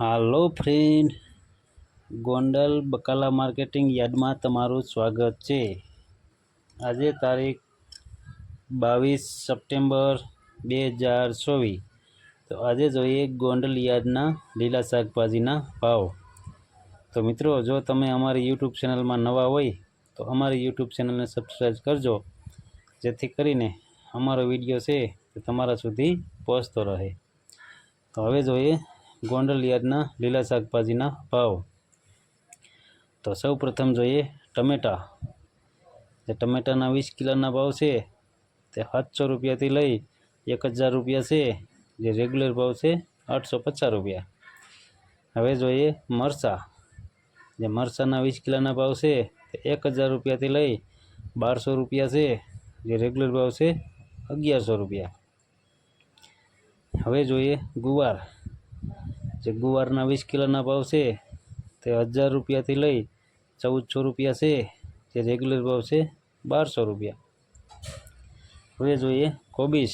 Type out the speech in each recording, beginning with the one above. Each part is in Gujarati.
હાલો ફ્રેન્ડ, ગોંડલ બકાલા માર્કેટિંગ યાર્ડમાં તમારું સ્વાગત છે. આજે તારીખ બાવીસ સપ્ટેમ્બર બે હજાર ચોવીસ. તો આજે જોઈએ ગોંડલ યાર્ડના લીલા શાકભાજીના ભાવ. તો મિત્રો, જો તમે અમારી યુટ્યુબ ચેનલમાં નવા હોય, તો અમારી યુટ્યુબ ચેનલને સબસ્ક્રાઈબ કરજો, જેથી કરીને અમારો વીડિયો છે તે તમારા સુધી પહોંચતો રહે. તો હવે જોઈએ ગોંડલ યાર્ડના લીલા શાકભાજીના ભાવ. તો સૌ પ્રથમ જોઈએ ટમેટા. જે ટમેટાના વીસ કિલોના ભાવ છે, તે સાતસો રૂપિયાથી લઈ એક હજાર રૂપિયા છે, જે રેગ્યુલર ભાવ છે આઠસો પચાસ રૂપિયા. હવે જોઈએ મરચાં. જે મરચાંના વીસ કિલોના ભાવ છે, તે એક હજાર રૂપિયાથી લઈ બારસો રૂપિયા છે, જે રેગ્યુલર ભાવ છે અગિયારસો રૂપિયા. હવે જોઈએ ગુવાર. જે ગુવારના વીસ કિલોના ભાવ છે, તે હજાર રૂપિયાથી લઈ ચૌદસો રૂપિયા છે, જે રેગ્યુલર ભાવ છે, બારસો રૂપિયા. હવે જોઈએ કોબીજ.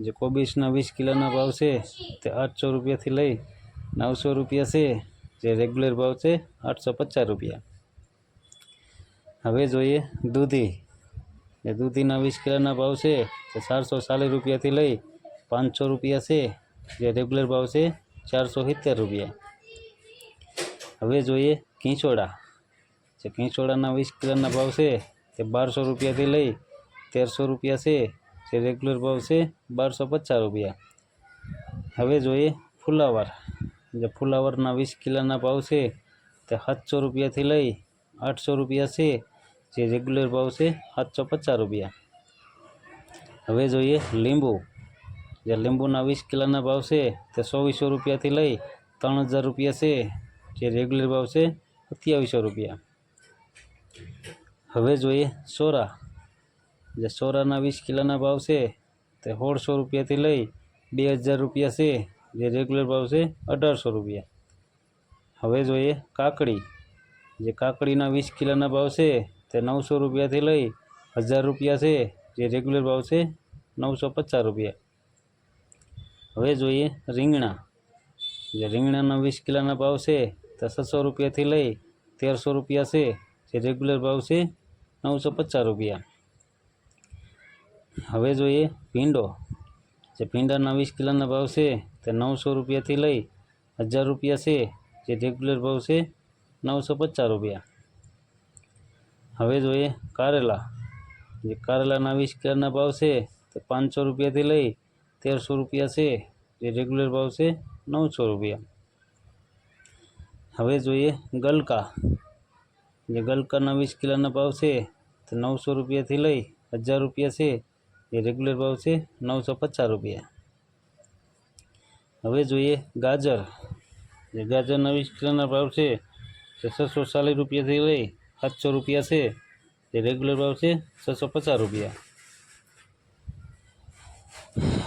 જે કોબીજના વીસ કિલોના ભાવ છે, તે આઠસો રૂપિયાથી લઈ નવસો રૂપિયા છે, જે રેગ્યુલર ભાવ છે, આઠસો પચાસ રૂપિયા. હવે જોઈએ દૂધી. જે દૂધીના વીસ કિલોના ભાવ છે, તે ચારસો ચાલીસ રૂપિયાથી લઈ પાંચસો રૂપિયા છે, જે રેગ્યુલર ભાવ છે ચારસો સિત્તેર રૂપિયા. હવે જોઈએ ખીંચોડા જે ખીંચોડાના વીસ કિલોના ભાવ છે, તે બારસો રૂપિયાથી લઈ તેરસો રૂપિયા છે, જે રેગ્યુલર ભાવ છે, બારસો પચાસ રૂપિયા. હવે જોઈએ ફુલાવર. જે ફુલાવરના વીસ કિલોના ભાવ છે, તે સાતસો રૂપિયાથી લઈ આઠસો રૂપિયા છે, જે રેગ્યુલર ભાવ છે, સાતસો પચાસ રૂપિયા. હવે જોઈએ લીંબુ. જે લીંબુના વીસ કિલોના ભાવ છે, તે ચોવીસો રૂપિયાથી લઈ ત્રણ હજાર રૂપિયા છે, જે રેગ્યુલર ભાવ છે સત્યાવીસો રૂપિયા. હવે જોઈએ સોરા. જે સોરાના વીસ કિલોના ભાવ છે, તે સોળસો રૂપિયાથી લઈ બે હજાર રૂપિયા છે, જે રેગ્યુલર ભાવ છે, અઢારસો રૂપિયા. હવે જોઈએ કાકડી. જે કાકડીના વીસ કિલોના ભાવ છે, તે નવસો રૂપિયાથી લઈ હજાર રૂપિયા છે, જે રેગ્યુલર ભાવ છે, નવસો પચાસ રૂપિયા. હવે જોઈએ રીંગણા. જે રીંગણાના વીસ કિલોના ભાવ છે, તે છસો રૂપિયાથી લઈ તેરસો રૂપિયા છે, જે રેગ્યુલર ભાવ છે, નવસો પચાસ રૂપિયા. હવે જોઈએ ભીંડો. જે ભીંડાના વીસ કિલોના ભાવ છે, તે નવસો રૂપિયાથી લઈ હજાર રૂપિયા છે, જે રેગ્યુલર ભાવ છે, નવસો પચાસ રૂપિયા. હવે જોઈએ કારેલા. જે કારેલાના વીસ કિલોના ભાવ છે, તે પાંચસો રૂપિયાથી લઈ તેરસો રૂપિયા છે જે રેગ્યુલર ભાવ છે નવસો રૂપિયા હવે જોઈએ ગલકા જે ગલકાના વીસ કિલોના ભાવ છે તે નવસો રૂપિયાથી લઈ હજાર રૂપિયા છે જે રેગ્યુલર ભાવ છે નવસો પચાસ રૂપિયા હવે જોઈએ ગાજર જે ગાજરના વીસ કિલોના ભાવ છે તે છસો ચાલીસ રૂપિયાથી લઈ સાતસો રૂપિયા છે જે રેગ્યુલર ભાવ છે છસો પચાસ રૂપિયા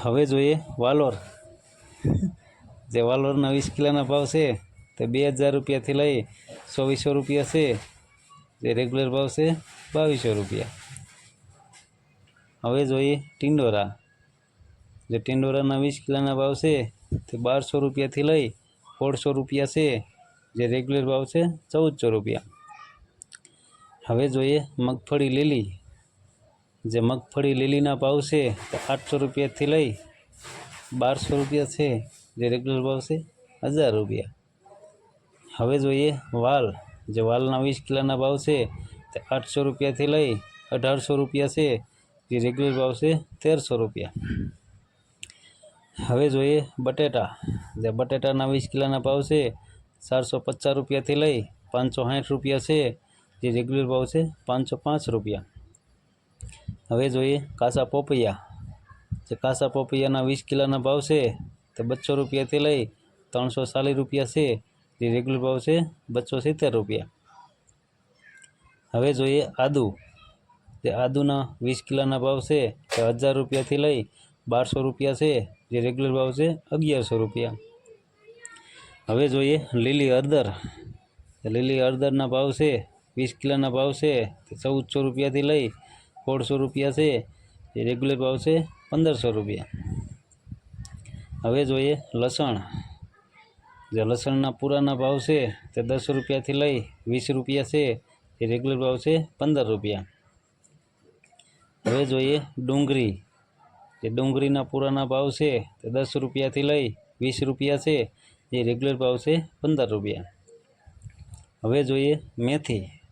હવે જોઈએ, વાલોર. જે વાલોરના વીસ કિલોના ભાવ છે, તે બે હજાર રૂપિયાથી લઈ ચોવીસો રૂપિયા છે. જે રેગ્યુલર ભાવ છે, બાવીસો રૂપિયા. હવે જોઈએ ટિંડોરા. જે ટિંડોરાના વીસ કિલોના ભાવ છે, તે બારસો રૂપિયાથી લઈ સોળસો રૂપિયા છે. જે રેગ્યુલર ભાવ છે, ચૌદસો રૂપિયા. હવે જોઈએ મગફળી લીલી. જે મગફળી લીલીના ભાવ છે તે આઠસો રૂપિયાથી લઈ બારસો રૂપિયા છે. જે રેગ્યુલર ભાવ છે હજાર રૂપિયા. હવે જોઈએ વાલ. જે વાલના વીસ કિલોના ભાવ છે તે આઠસો રૂપિયાથી લઈ અઢારસો રૂપિયા છે. જે રેગ્યુલર ભાવ છે તેરસો રૂપિયા. હવે જોઈએ બટેટા. જે બટેટાના વીસ કિલોના ભાવ છે ચારસો પચાસ રૂપિયાથી લઈ પાંચસો સાઠ રૂપિયા છે. જે રેગ્યુલર ભાવ છે પાંચસો પાંચ રૂપિયા. હવે જોઈએ કાસા પોપૈયા. જે કાસા પોપૈયાના વીસ કિલોના ભાવ છે, તે બસો રૂપિયાથી લઈ ત્રણસો ચાલીસ રૂપિયા છે. જે રેગ્યુલર ભાવ છે, બસો સિત્તેર રૂપિયા. હવે જોઈએ આદુ. જે આદુના વીસ કિલોના ભાવ છે, તે હજાર રૂપિયાથી લઈ બારસો રૂપિયા છે. જે રેગ્યુલર ભાવ છે, અગિયારસો રૂપિયા. હવે જોઈએ લીલી હળદર. લીલી હળદરના ભાવ છે, વીસ કિલોના ભાવ છે, તે ચૌદસો રૂપિયાથી લઈ સોળસો રૂપિયા છે એ રેગ્યુલર ભાવ છે પંદરસો રૂપિયા. હવે જોઈએ લસણ. જે લસણના પૂરાના ભાવ છે તે દસ રૂપિયાથી લઈ વીસ રૂપિયા છે એ રેગ્યુલર ભાવ છે પંદર રૂપિયા. હવે જોઈએ ડુંગળી. જે ડુંગળીના પૂરાના ભાવ છે તે દસ રૂપિયાથી લઈ વીસ રૂપિયા છે એ રેગ્યુલર ભાવ છે પંદર રૂપિયા. હવે જોઈએ મેથી.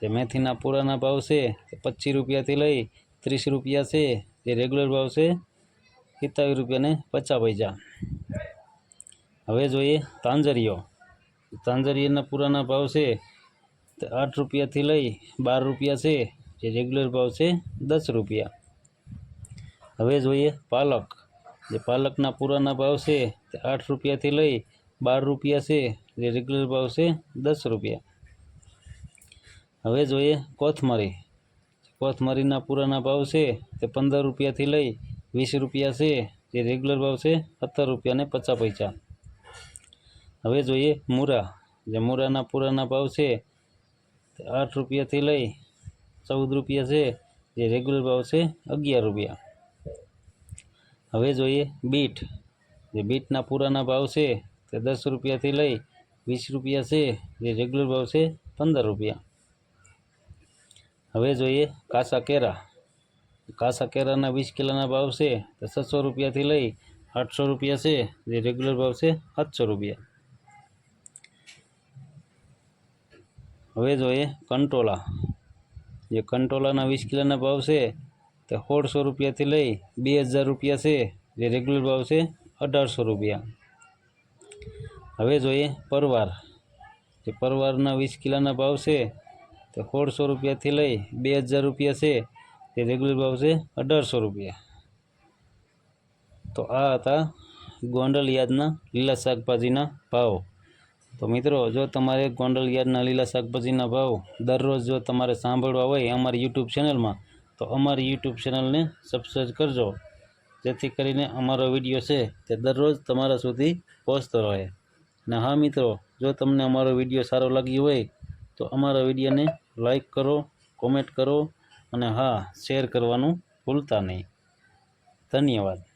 જે મેથીના પૂરાના ભાવ છે પચીસ રૂપિયાથી લઈ ત્રીસ રૂપિયા છે. જે રેગ્યુલર ભાવ છે સિત્તાવીસ રૂપિયાને પચાસ પૈસા. હવે જોઈએ તાંજરીઓ. તાંજરીઓના પૂરાના ભાવ છે આઠ રૂપિયાથી લઈ બાર રૂપિયા છે. જે રેગ્યુલર ભાવ છે દસ રૂપિયા. હવે જોઈએ પાલક. જે પાલકના પૂરાના ભાવ છે તે આઠ રૂપિયાથી લઈ બાર રૂપિયા છે. જે રેગ્યુલર ભાવ છે દસ રૂપિયા. હવે જોઈએ કોથમરી. કોથમરીના પૂરાના ભાવ છે તે પંદર રૂપિયાથી લઈ વીસ રૂપિયા છે. જે રેગ્યુલર ભાવ છે સત્તર રૂપિયાને પચાસ પૈસા. હવે જોઈએ મૂરા. જે મૂરાના પૂરાના ભાવ છે આઠ રૂપિયાથી લઈ ચૌદ રૂપિયા છે. જે રેગ્યુલર ભાવ છે અગિયાર રૂપિયા. હવે જોઈએ બીટ. જે બીટના પૂરાના ભાવ છે તે દસ રૂપિયાથી લઈ વીસ રૂપિયા છે. જે રેગ્યુલર ભાવ છે પંદર રૂપિયા. હવે જોઈએ કાસા કેરા. કાસા કેરાના વીસ કિલોના ભાવ છે તે છસો રૂપિયાથી લઈ આઠસો રૂપિયા છે. જે રેગ્યુલર ભાવ છે સાતસો રૂપિયા. હવે જોઈએ કંટોલા. જે કંટોલાના વીસ કિલોના ભાવ છે તે સોળસો રૂપિયાથી લઈ બે હજાર રૂપિયા છે. જે રેગ્યુલર ભાવ છે અઢારસો રૂપિયા. હવે જોઈએ પરવાર. જે પરવારના વીસ કિલોના ભાવ છે તે સોળસો રૂપિયાથી લઈ બે હજાર રૂપિયા છે. તે રેગ્યુલર ભાવ છે અઢારસો રૂપિયા. તો આ હતા ગોંડલ યાદના લીલા શાકભાજીના ભાવ. તો મિત્રો, જો તમારે ગોંડલ યાદના લીલા શાકભાજીના ભાવ દરરોજ જો તમારે સાંભળવા હોય અમારી યુટ્યુબ ચેનલમાં તો અમારી યુટ્યુબ ચેનલને સબસ્ક્રાઈબ કરજો. જેથી કરીને અમારો વીડિયો છે તે દરરોજ તમારા સુધી પહોંચતો રહે. અને હા મિત્રો, જો તમને અમારો વીડિયો સારો લાગ્યો હોય તો અમારા વિડીયોને લાઈક કરો કોમેન્ટ કરો અને હા શેર કરવાનું ભૂલતા નહીં. ધન્યવાદ.